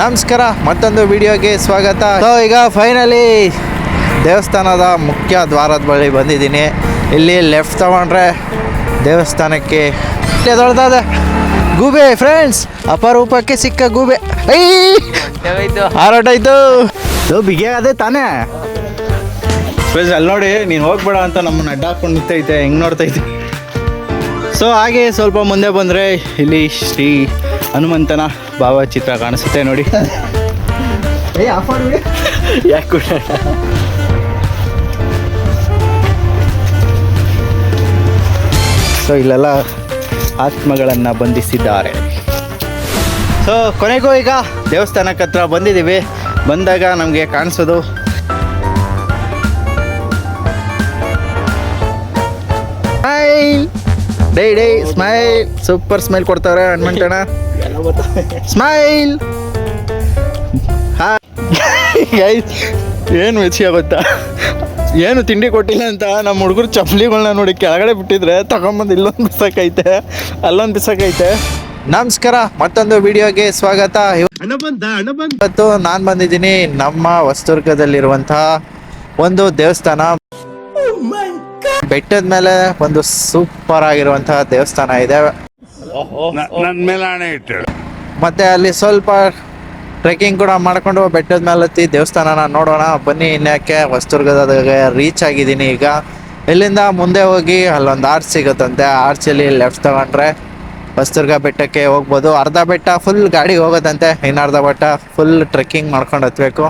ನಮಸ್ಕಾರ ಮತ್ತೊಂದು ವಿಡಿಯೋಗೆ ಸ್ವಾಗತ. ಸೊ ಈಗ ಫೈನಲಿ ದೇವಸ್ಥಾನದ ಮುಖ್ಯ ದ್ವಾರದ ಬಳಿ ಬಂದಿದ್ದೀನಿ. ಇಲ್ಲಿ ಲೆಫ್ಟ್ ತಗೊಂಡ್ರೆ ದೇವಸ್ಥಾನಕ್ಕೆ ದೊಡ್ಡದಾದ ಗೂಬೆ ಫ್ರೆಂಡ್ಸ್ ಅಪರೂಪಕ್ಕೆ ಸಿಕ್ಕ ಗೂಬೆ. ಐ ಹಾರಾಟಾಯ್ತು ಸೊ ಬಿಗಿ ಅದೇ ತಾನೇ. ಫ್ರೆಂಡ್ಸ್ ಅಲ್ಲಿ ನೋಡಿ ನೀನು ಹೋಗ್ಬೇಡ ಅಂತ ನಮ್ಮನ್ನ ಅಡ್ಡ ಹಾಕೊಂಡು ನಿಂತೈತೆ ಹೆಂಗೆ ನೋಡ್ತೈತೆ. ಸೊ ಹಾಗೆ ಸ್ವಲ್ಪ ಮುಂದೆ ಬಂದರೆ ಇಲ್ಲಿ ಶ್ರೀ ಹನುಮಂತನ ಭಾವಚಿತ್ರ ಕಾಣಿಸುತ್ತೆ ನೋಡಿ. ಯಾಕೆ ಸೊ ಇಲ್ಲೆಲ್ಲ ಆತ್ಮಗಳನ್ನು ಬಂಧಿಸಿದ್ದಾರೆ. ಸೊ ಕೊನೆಗೂ ಈಗ ದೇವಸ್ಥಾನಕ್ಕೆ ಹತ್ರ ಬಂದಿದ್ದೀವಿ. ಬಂದಾಗ ನಮಗೆ ಕಾಣಿಸೋದು. Smile day day smile. Super smile ಕೊಡ್ತಾವ್ರೆ ಹಣ್ಮಂಟಣ ಸ್ಮೈಲ್. ಏನು ವಿಷಯ ಗೊತ್ತಾ ಏನು ತಿಂಡಿ ಕೊಟ್ಟಿಲ್ಲ ಅಂತ ನಮ್ಮ ಹುಡುಗರು ಚಪ್ಪಲಿಗಳನ್ನ ನೋಡಿ ಕೆಳಗಡೆ ಬಿಟ್ಟಿದ್ರೆ ತಗೊಂಬಂದು ಇಲ್ಲೊಂದು ಬಿಸಕೈತೆ ಅಲ್ಲೊಂದು ಬಿಸಕೈತೆ. ನಮಸ್ಕಾರ ಮತ್ತೊಂದು ವಿಡಿಯೋಗೆ ಸ್ವಾಗತ. ಇವತ್ತು ನಾನು ಬಂದಿದ್ದೀನಿ ನಮ್ಮ ಹೊಸದುರ್ಗದಲ್ಲಿರುವಂತಹ ಒಂದು ದೇವಸ್ಥಾನ. ಬೆಟ್ಟದ ಮೇಲೆ ಒಂದು ಸೂಪರ್ ಆಗಿರುವಂತಹ ದೇವಸ್ಥಾನ ಇದೆ. ನನ್ನ ಮೇಲೆ ಹಣೆ ಇಟ್ಟು ಮತ್ತೆ ಅಲ್ಲಿ ಸ್ವಲ್ಪ ಟ್ರೆಕ್ಕಿಂಗ್ ಕೂಡ ಮಾಡ್ಕೊಂಡು ಬೆಟ್ಟದ ಮೇಲೆ ಹತ್ತಿ ದೇವಸ್ಥಾನನ ನೋಡೋಣ. ಬನ್ನಿ ಇನ್ಯಾಕೆ ಹೊಸದುರ್ಗದಾಗೆ ರೀಚ್ ಆಗಿದ್ದೀನಿ ಈಗ. ಇಲ್ಲಿಂದ ಮುಂದೆ ಹೋಗಿ ಅಲ್ಲೊಂದು ಆರ್ಚ್ ಸಿಗುತ್ತಂತೆ. ಆರ್ಚಲ್ಲಿ ಲೆಫ್ಟ್ ತಗೊಂಡ್ರೆ ಹೊಸದುರ್ಗ ಬೆಟ್ಟಕ್ಕೆ ಹೋಗ್ಬೋದು. ಅರ್ಧ ಬೆಟ್ಟ ಫುಲ್ ಗಾಡಿ ಹೋಗೋದಂತೆ ಇನ್ನರ್ಧ ಅರ್ಧ ಬೆಟ್ಟ ಫುಲ್ ಟ್ರೆಕ್ಕಿಂಗ್ ಮಾಡ್ಕೊಂಡು ಹತ್ಬೇಕು.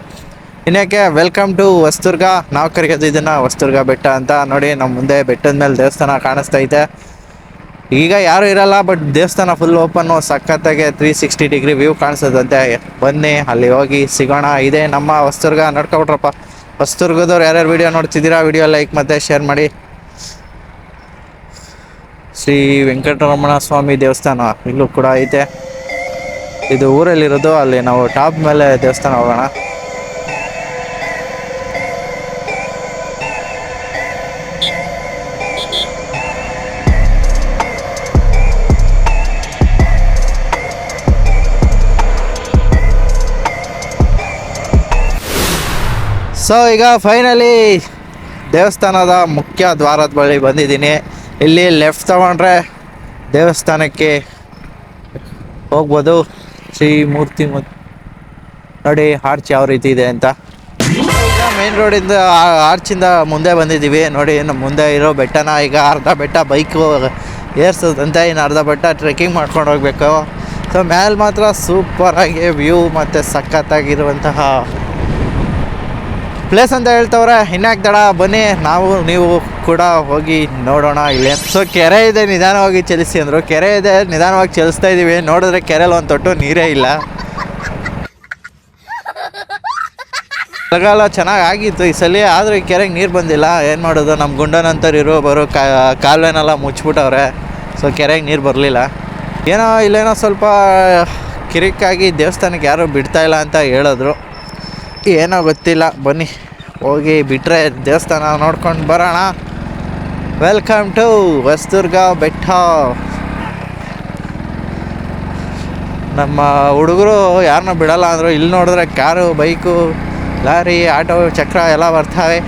ಇನ್ಯಾಕೆ ವೆಲ್ಕಮ್ ಟು ವಸ್ತುರ್ಗ. ನಾವು ಕರೆಯೋದು ಇದನ್ನ ವಸ್ತುರ್ಗ ಬೆಟ್ಟ ಅಂತ ನೋಡಿ ನಮ್ಮ ಮುಂದೆ ಬೆಟ್ಟದ ಮೇಲೆ ದೇವಸ್ಥಾನ ಕಾಣಿಸ್ತೈತೆ ಈಗ ಯಾರು ಇರಲ್ಲ ಬಟ್ ದೇವಸ್ಥಾನ ಫುಲ್ ಓಪನ್ನು ಸಖತ್ತಾಗೆ ತ್ರೀ ಸಿಕ್ಸ್ಟಿ ಡಿಗ್ರಿ ವ್ಯೂ ಕಾಣಿಸೋದಂತೆ. ಬನ್ನಿ, ಅಲ್ಲಿ ಹೋಗಿ ಸಿಗೋಣ. ಇದೆ ನಮ್ಮ ವಸ್ತುರ್ಗ, ನಡ್ಕೊಬಿಟ್ರಪ್ಪ. ವಸ್ತುರ್ಗದವ್ರು ಯಾರ್ಯಾರು ವಿಡಿಯೋ ನೋಡ್ತಿದ್ದೀರಾ ವಿಡಿಯೋ ಲೈಕ್ ಮತ್ತು ಶೇರ್ ಮಾಡಿ. ಶ್ರೀ ವೆಂಕಟರಮಣ ಸ್ವಾಮಿ ದೇವಸ್ಥಾನ ಇಲ್ಲೂ ಕೂಡ ಐತೆ. ಇದು ಊರಲ್ಲಿರೋದು, ಅಲ್ಲಿ ನಾವು ಟಾಪ್ ಮೇಲೆ ದೇವಸ್ಥಾನ ಹೋಗೋಣ. ಸೊ ಈಗ ಫೈನಲಿ ದೇವಸ್ಥಾನದ ಮುಖ್ಯ ದ್ವಾರದ ಬಳಿ ಬಂದಿದ್ದೀನಿ. ಇಲ್ಲಿ ಲೆಫ್ಟ್ ತಗೊಂಡ್ರೆ ದೇವಸ್ಥಾನಕ್ಕೆ ಹೋಗ್ಬೋದು. ಶ್ರೀ ಮೂರ್ತಿ ಮು ನೋಡಿ ಆರ್ಚ್ ಯಾವ ರೀತಿ ಇದೆ ಅಂತ. ಈಗ ಮೇನ್ ರೋಡಿಂದ ಆರ್ಚಿಂದ ಮುಂದೆ ಬಂದಿದ್ದೀವಿ. ನೋಡಿ ಏನು ಮುಂದೆ ಇರೋ ಬೆಟ್ಟನ ಈಗ ಅರ್ಧ ಬೆಟ್ಟ ಬೈಕು ಏರ್ಸೋದಂತೆ. ಇನ್ನು ಅರ್ಧ ಬೆಟ್ಟ ಟ್ರೆಕ್ಕಿಂಗ್ ಮಾಡ್ಕೊಂಡು ಹೋಗ್ಬೇಕು. ಸೊ ಮೇಲೆ ಮಾತ್ರ ಸೂಪರಾಗಿ ವ್ಯೂ ಮತ್ತು ಸಖತ್ತಾಗಿರುವಂತಹ ಪ್ಲೇಸ್ ಅಂತ ಹೇಳ್ತವ್ರೆ ಇನ್ಯಾಕೆ ತಡ ಬನ್ನಿ, ನಾವು, ನೀವು ಕೂಡ ಹೋಗಿ ನೋಡೋಣ ಇಲ್ಲಿ. ಸೊ ಕೆರೆ ಇದೆ, ನಿಧಾನವಾಗಿ ಚಲಿಸಿ ಅಂದರು. ಕೆರೆ ಇದೆ, ನಿಧಾನವಾಗಿ ಚಲಿಸ್ತಾ ಇದ್ದೀವಿ ನೋಡಿದ್ರೆ ಕೆರೆಯಲ್ಲಿ ಒಂದು ತೊಟ್ಟು ನೀರೇ ಇಲ್ಲ. ಮಳೆಗಾಲ ಚೆನ್ನಾಗಿ ಆಗಿತ್ತು ಈ ಸಲ, ಆದರೆ ಕೆರೆಗೆ ನೀರು ಬಂದಿಲ್ಲ. ಏನು ಮಾಡೋದು? ನಮ್ಮ ಗುಂಡನಂತರು ಇರೋ, ಬರೋ ಕಾಲುವೆನೆಲ್ಲ ಮುಚ್ಚಿಬಿಟ್ಟವ್ರೆ ಸೊ ಕೆರೆಗೆ ನೀರು ಬರಲಿಲ್ಲ. ಏನೋ, ಇಲ್ಲೇನೋ ಸ್ವಲ್ಪ ಕಿರಿಕಾಗಿ ದೇವಸ್ಥಾನಕ್ಕೆ ಯಾರೂ ಬಿಡ್ತಾ ಇಲ್ಲ ಅಂತ ಹೇಳಿದ್ರು. ಏನೋ ಗೊತ್ತಿಲ್ಲ. ಬನ್ನಿ. ಹೋಗಿ ಬಿಟ್ಟರೆ ದೇವಸ್ಥಾನ ನೋಡ್ಕೊಂಡು ಬರೋಣ. ವೆಲ್ಕಮ್ ಟು ಹೊಸದುರ್ಗ ಬೆಟ್ಟ ನಮ್ಮ ಹುಡುಗರು ಯಾರನ್ನೂ ಬಿಡಲ್ಲ ಅಂದರು ಇಲ್ಲಿ ನೋಡಿದ್ರೆ ಕಾರು ಬೈಕು ಲಾರಿ ಆಟೋ ಚಕ್ರ ಎಲ್ಲ ಬರ್ತಾವೆ.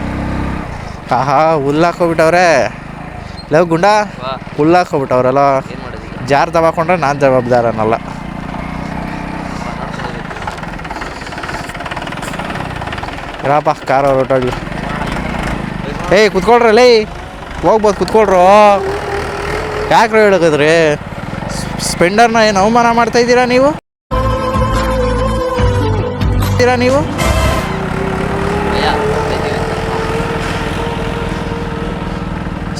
ಆಹಾ ಹುಲ್ಲಾಕೋಬಿಟ್ಟವ್ರೆ ಲವ್ ಗುಂಡ? ಹುಲ್ಲಾಕೋಬಿಟ್ಟವ್ರಲ್ಲ ಜಾರ್ ತಗೊಂಡ್ರೆ ನಾನು ಜವಾಬ್ದಾರನಲ್ಲ. ರಾಪ ಕಾರ್ ಹೊರಟೋಗ್ಲಿ. ಏಯ್ ಕುತ್ಕೊಳ್ರಲ್ಲೇ ಹೋಗ್ಬೋದು, ಕುತ್ಕೊಳ್ರು. ಯಾಕ್ರಿ ಹೇಳಕದ್ರಿ ಸ್ಪೆಂಡರ್ನ ಏನು ಅವಮಾನ ಮಾಡ್ತಾ ಇದ್ದೀರಾ ನೀವು? ನೀವು?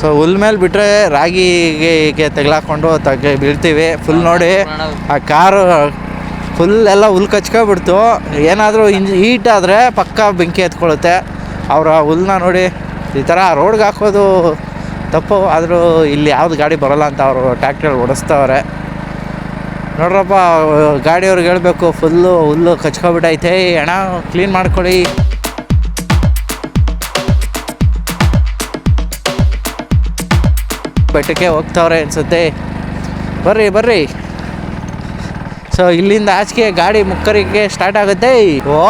ಸೊ ಹುಲ್ ಮೇಲೆ ಬಿಟ್ಟರೆ ರಾಗಿಗೆ ಹೀಗೆ ತೆಗ್ಲಾಕೊಂಡು ತೆಗೆ ಬೀಳ್ತೀವಿ. ಫುಲ್ ನೋಡಿ, ಆ ಕಾರು ಫುಲ್ ಎಲ್ಲ ಹುಲ್ ಕಚ್ಕೊಬಿಡ್ತು. ಏನಾದರೂ ಇಂಜ್ ಹೀಟ್ ಆದರೆ ಪಕ್ಕ ಬೆಂಕಿ ಎತ್ಕೊಳ್ಳುತ್ತೆ ಅವರ ಹುಲ್ಲನ್ನ ನೋಡಿ ಈ ಥರ ರೋಡ್ಗೆ ಹಾಕೋದು ತಪ್ಪು. ಆದರೂ ಇಲ್ಲಿ ಯಾವ್ದು ಗಾಡಿ ಬರೋಲ್ಲ ಅಂತ ಅವರು ಟ್ಯಾಕ್ಟ್ರಲ್ಲಿ ಓಡಿಸ್ತವ್ರೆ. ನೋಡ್ರಪ್ಪ ಗಾಡಿಯವ್ರಿಗೆ ಹೇಳಬೇಕು ಫುಲ್ಲು ಹುಲ್ಲು ಕಚ್ಕೊಬಿಟ್ಟೈತೆ. ಅಣ್ಣ ಕ್ಲೀನ್ ಮಾಡ್ಕೊಳ್ಳಿ ಬೆಟ್ಟಕ್ಕೆ ಹೋಗ್ತವ್ರೆ ಅನ್ಸುತ್ತೆ. ಬರ್ರಿ ಬರ್ರಿ. ಸೊ ಇಲ್ಲಿಂದ ಆಚೆಗೆ ಗಾಡಿ ಮುಕ್ಕರಿಗೆ ಸ್ಟಾರ್ಟ್ ಆಗುತ್ತೆ. ಓ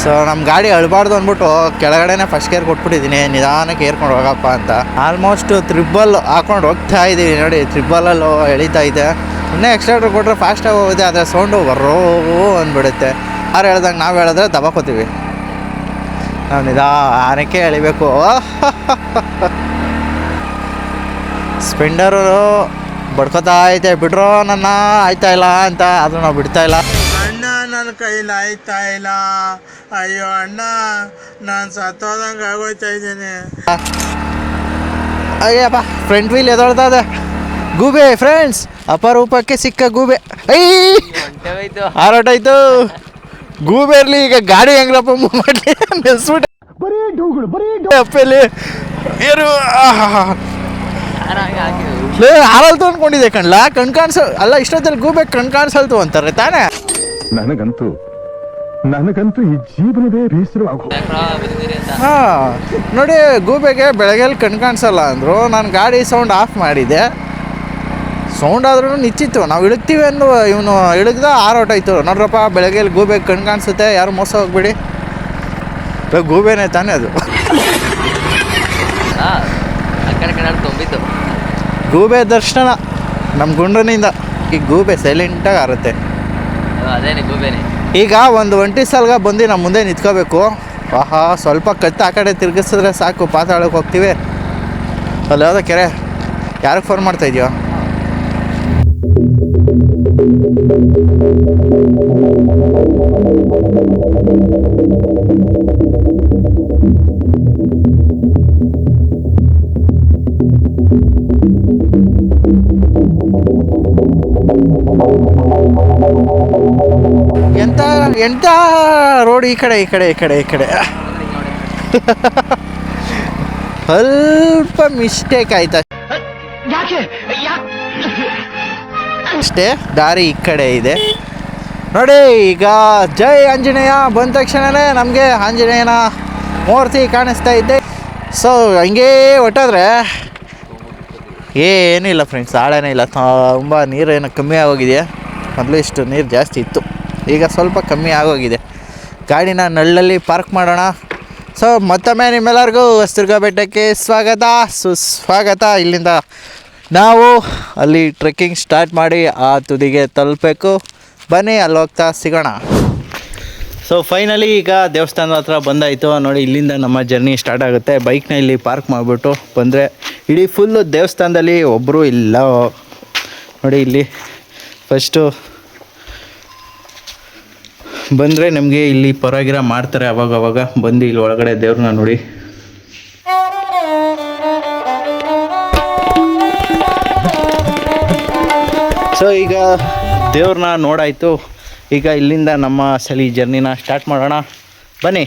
ಸೊ ನಮ್ಮ ಗಾಡಿ ಅಳಬಾರ್ದು ಅಂದ್ಬಿಟ್ಟು ಕೆಳಗಡೆನೆ ಫಸ್ಟ್ ಗೇರ್ ಕೊಟ್ಬಿಟ್ಟಿದ್ದೀನಿ. ನಿಧಾನಕ್ಕೆ ಏರ್ಕೊಂಡು ಹೋಗಪ್ಪ ಅಂತ. ಆಲ್ಮೋಸ್ಟ್ ತ್ರಿಬಲ್ ಹಾಕೊಂಡು ಹೋಗ್ತಾ ಇದ್ದೀವಿ. ನೋಡಿ ತ್ರಿಬಲಲ್ಲು ಎಳಿತಾ ಇದೆ. ಇನ್ನೂ ಎಕ್ಸ್ಟ್ರಾ ಕೊಟ್ಟರೆ ಫಾಸ್ಟಾಗಿ ಹೋಗುತ್ತೆ. ಆದರೆ ಸೌಂಡು ಬರೋ ಅಂದ್ಬಿಡುತ್ತೆ. ಯಾರು ಹೇಳ್ದಂಗೆ ನಾವು ಹೇಳಿದ್ರೆ ದಬಾಕೋತೀವಿ. ನಾವು ನಿಧಾನಕ್ಕೆ ಎಳಿಬೇಕು. ಸ್ಪೆಂಡರು ಬಡ್ಕೋತಾ ಐತೆ ಬಿಡ್ರೋ ನನ್ನ ಆಯ್ತಾ ಇಲ್ಲ ಅಂತ ಆದರೂ ನಾವು ಬಿಡ್ತಾ ಇಲ್ಲ. ಅಣ್ಣ ನನ್ನ ಕೈಲಿ ಆಯ್ತಾ ಇಲ್ಲ. ಅಯ್ಯೋ ಅಣ್ಣ ನಾನು ಸತ್ತೋದಂಗೆ ಆಗೋಯ್ತಾ ಇದ್ದೀನಿ. ಅಯ್ಯಪ್ಪ ಫ್ರಂಟ್ ವೀಲ್ ಎದೊಳ್ತಾ ಇದೆ. ಗೂಬೆ ಫ್ರೆಂಡ್ಸ್ ಅಪರೂಪಕ್ಕೆ ಸಿಕ್ಕ ಗೂಬೆ. ಹೋಯ್ತು ಹಾರಾಟಾಯ್ತು ಗೂಬೆ ಇರಲಿ ಈಗ ಗಾಡಿ ಹೆಂಗ್ರಪ್ಪ ಮೂವ್ ಮಾಡಲಿ ನೆಲ್ಸ್ಬಿಟ್ಟು. ಬರೀ ಬರೀ ಆಹಾಹಾ. ಆರಾಮಾಗಿ ಹಾಕಿದ್ರು ಲೇ ಹಾರಲ್ತು ಅನ್ಕೊಂಡಿದೆ ಕಣ್ಲ? ಕಣ್ ಕಾಣಿಸ ಅಲ್ಲ ಇಷ್ಟೊತ್ತಲ್ಲಿ ಗೂಬೆ ಕಣ್ ಕಾಣಿಸಲ್ತು ಅಂತಾರೆ ತಾನೇ? ನನಗಂತೂ ನನಗಂತೂ ಈ ಜೀವನವೇ ಹಾ ನೋಡಿ ಗೂಬೆಗೆ ಬೆಳಗ್ಗೆಲ್ಲಿ ಕಣ್ ಕಾಣಿಸಲ್ಲ ಅಂದರು. ನಾನು ಗಾಡಿ ಸೌಂಡ್ ಆಫ್ ಮಾಡಿದೆ ಸೌಂಡ್ ಆದ್ರೂ ನಿಚ್ಚಿತ್ತು. ನಾವು ಇಳುಗ್ತೀವಿ ಅಂದು ಇವನು ಆರೋಟ ಇತ್ತು. ನೋಡ್ರಪ್ಪ ಬೆಳಗ್ಗೆಲ್ಲಿ ಗೂಬೆ ಕಣ್ ಕಾಣಿಸುತ್ತೆ ಯಾರು ಮೋಸ ಹೋಗ್ಬಿಡಿ. ಗೂಬೆನೆ ಗೂಬೆನೇ ತಾನೇ ಅದು. ಹಾ ಆ ಕಡೆ ಕಡೆ ತುಂಬಿತ್ತು. ಗೂಬೆ ದರ್ಶನ ನಮ್ಮ ಗುಂಡ್ರನಿಂದ. ಈ ಗೂಬೆ ಸೈಲೆಂಟಾಗಿ ಆರುತ್ತೆ ಅದು ಅದೇನೆ ಗೂಬೇನೆ. ಈಗ ಒಂದು ಒಂಟಿ ಸಲ್ಗ ಬಂದು ನಮ್ಮ ಮುಂದೆ ನಿಂತ್ಕೋಬೇಕು. ಆಹಾ ಸ್ವಲ್ಪ ಕತ್ತು ಆ ಕಡೆ ತಿರ್ಗಿಸಿದ್ರೆ ಸಾಕು ಪಾತಾಳಕ್ಕೆ ಹೋಗ್ತೀವಿ. ಅಲ್ಲಿ ಯಾವುದೋ ಕೆರೆ. ಯಾರಿಗೆ ಫೋನ್ ಮಾಡ್ತಾ ಇದೆಯೋ? ಎಂತ? ಎಂತ ರೋಡ್ ಈ ಕಡೆ ಈ ಕಡೆ ಈ ಕಡೆ ಈ ಕಡೆ. ಸ್ವಲ್ಪ ಮಿಸ್ಟೇಕ್ ಆಯ್ತಾ? ಅಷ್ಟೇ ದಾರಿ ಈ ಕಡೆ ಇದೆ. ನೋಡಿ ಈಗ ಜೈ ಆಂಜನೇಯ ಬಂದ ತಕ್ಷಣವೇ ನಮಗೆ ಆಂಜನೇಯನ ಮೂರ್ತಿ ಕಾಣಿಸ್ತಾ ಇದ್ದೆ ಸೊ ಹಂಗೇ ಒಟ್ಟಾದ್ರೆ ಏನಿಲ್ಲ ಫ್ರೆಂಡ್ಸ್ ಆಳನೇ ಇಲ್ಲ. ತುಂಬ ನೀರೇನು ಕಮ್ಮಿ ಆಗೋಗಿದೆಯಾ ಮೊದಲು ಇಷ್ಟು ನೀರು ಜಾಸ್ತಿ ಇತ್ತು. ಈಗ ಸ್ವಲ್ಪ ಕಮ್ಮಿ ಆಗೋಗಿದೆ. ಗಾಡಿನ ನಳ್ಳಲ್ಲಿ ಪಾರ್ಕ್ ಮಾಡೋಣ. ಸೊ ಮತ್ತೊಮ್ಮೆ ನಿಮ್ಮೆಲ್ಲರಿಗೂ ಹೊಸದುರ್ಗ ಬೆಟ್ಟಕ್ಕೆ ಸ್ವಾಗತ. ಸುಸ್ವಾಗತ. ಇಲ್ಲಿಂದ ನಾವು ಅಲ್ಲಿ ಟ್ರೆಕ್ಕಿಂಗ್ ಸ್ಟಾರ್ಟ್ ಮಾಡಿ ಆ ತುದಿಗೆ ತಲುಪಬೇಕು. ಬನ್ನಿ, ಅಲ್ಲಿ ಹೋಗ್ತಾ ಸಿಗೋಣ. ಸೊ ಫೈನಲಿ ಈಗ ದೇವಸ್ಥಾನದ ಹತ್ರ ಬಂದಾಯಿತು. ನೋಡಿ, ಇಲ್ಲಿಂದ ನಮ್ಮ ಜರ್ನಿ ಸ್ಟಾರ್ಟ್ ಆಗುತ್ತೆ. ಬೈಕ್ನ ಇಲ್ಲಿ ಪಾರ್ಕ್ ಮಾಡಿಬಿಟ್ಟು ಬಂದರೆ ಇಡೀ ಫುಲ್ಲು ದೇವಸ್ಥಾನದಲ್ಲಿ ಒಬ್ಬರು ಇಲ್ಲ. ನೋಡಿ, ಇಲ್ಲಿ ಫಸ್ಟು ಬಂದರೆ ನಮಗೆ ಇಲ್ಲಿ ಪರವಾಗಿರ ಮಾಡ್ತಾರೆ ಅವಾಗ ಅವಾಗ ಬಂದು ಇಲ್ಲಿ ಒಳಗಡೆ ದೇವ್ರನ್ನ ನೋಡಿ. ಸೊ ಈಗ ದೇವ್ರನ್ನ ನೋಡಾಯಿತು. ಈಗ ಇಲ್ಲಿಂದ ನಮ್ಮ ಸಲಿ ಜರ್ನಿನ ಸ್ಟಾರ್ಟ್ ಮಾಡೋಣ. ಬನ್ನಿ.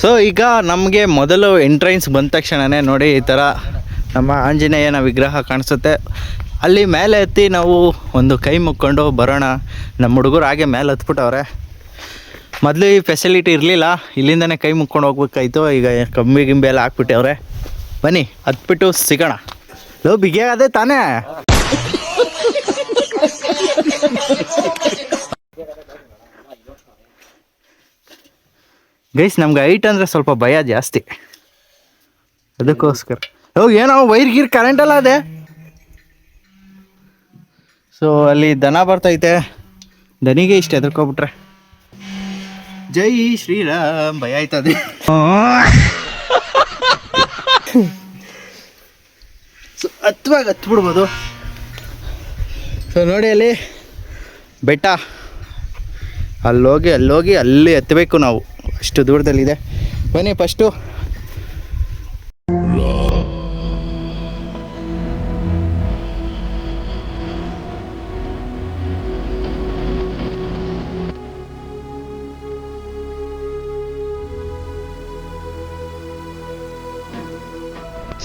ಸೊ ಈಗ ನಮಗೆ ಮೊದಲು ಎಂಟ್ರೆನ್ಸ್ ಬಂದ ತಕ್ಷಣವೇ ನೋಡಿ ಈ ಥರ ನಮ್ಮ ಆಂಜನೇಯನ ವಿಗ್ರಹ ಕಾಣಿಸುತ್ತೆ. ಅಲ್ಲಿ ಮೇಲೆ ಎತ್ತಿ ನಾವು ಒಂದು ಕೈ ಮುಕ್ಕೊಂಡು ಬರೋಣ. ನಮ್ಮ ಹುಡುಗರು ಹಾಗೆ ಮೇಲೆ ಹತ್ಬಿಟ್ಟವ್ರೆ ಮೊದಲು ಈ ಫೆಸಿಲಿಟಿ ಇರಲಿಲ್ಲ, ಇಲ್ಲಿಂದನೇ ಕೈ ಮುಕ್ಕೊಂಡು ಹೋಗ್ಬೇಕಾಯ್ತು. ಈಗ ಕಂಬಿ ಗಿಂಬಿ ಎಲ್ಲ ಹಾಕ್ಬಿಟ್ಟವ್ರೆ. ಬನ್ನಿ, ಹತ್ಬಿಟ್ಟು ಸಿಗೋಣ. ಲೋ ಬಿಗಿ ಅದೇ ತಾನೇ? ಗೈಸ್, ನಮ್ಗೆ ಐಟ್ ಅಂದರೆ ಸ್ವಲ್ಪ ಭಯ ಜಾಸ್ತಿ. ಅದಕ್ಕೋಸ್ಕರ. ಹೋಗಿ ಏನೋ ವೈರ್ ಗೀರ್ ಕರೆಂಟ್ ಅಲ್ಲ ಅದೇ ಸೊ ಅಲ್ಲಿ ದನ ಬರ್ತೈತೆ. ದನಿಗೆ ಇಷ್ಟ ಎದ್ರಕೊಬಿಟ್ರೆ. ಜೈ ಶ್ರೀರಾಮ್ ಭಯ ಆಯ್ತದೆ. ಸೊ ಹತ್ವಾಗ ಹತ್ ಬಿಡ್ಬೋದು ಸೊ ನೋಡಿ ಅಲ್ಲಿ ಬೆಟ್ಟ. ಅಲ್ಲೋಗಿ ಅಲ್ಲೋಗಿ ಅಲ್ಲಿ ಎತ್ತಬೇಕು ನಾವು. ಅಷ್ಟು ದೂರದಲ್ಲಿದೆ. ಬನ್ನಿ ಫಸ್ಟು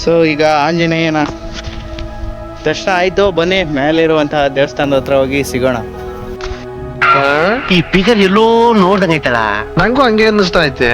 ಸೊ ಈಗ ಆಂಜನೇಯನ ದರ್ಶನ ಆಯ್ತು. ಬನ್ನಿ ಮೇಲಿರುವಂತಹ ದೇವಸ್ಥಾನದ ಹತ್ರ ಹೋಗಿ ಸಿಗೋಣ. ಈ ಪಿಕ್ಚರ್ ಎಲ್ಲೋ ನೋಡ್ದಂಗೈತಲ್ಲ ನಂಗೂ ಹಂಗೆ ಅನ್ನಿಸ್ತಾ ಐತೆ.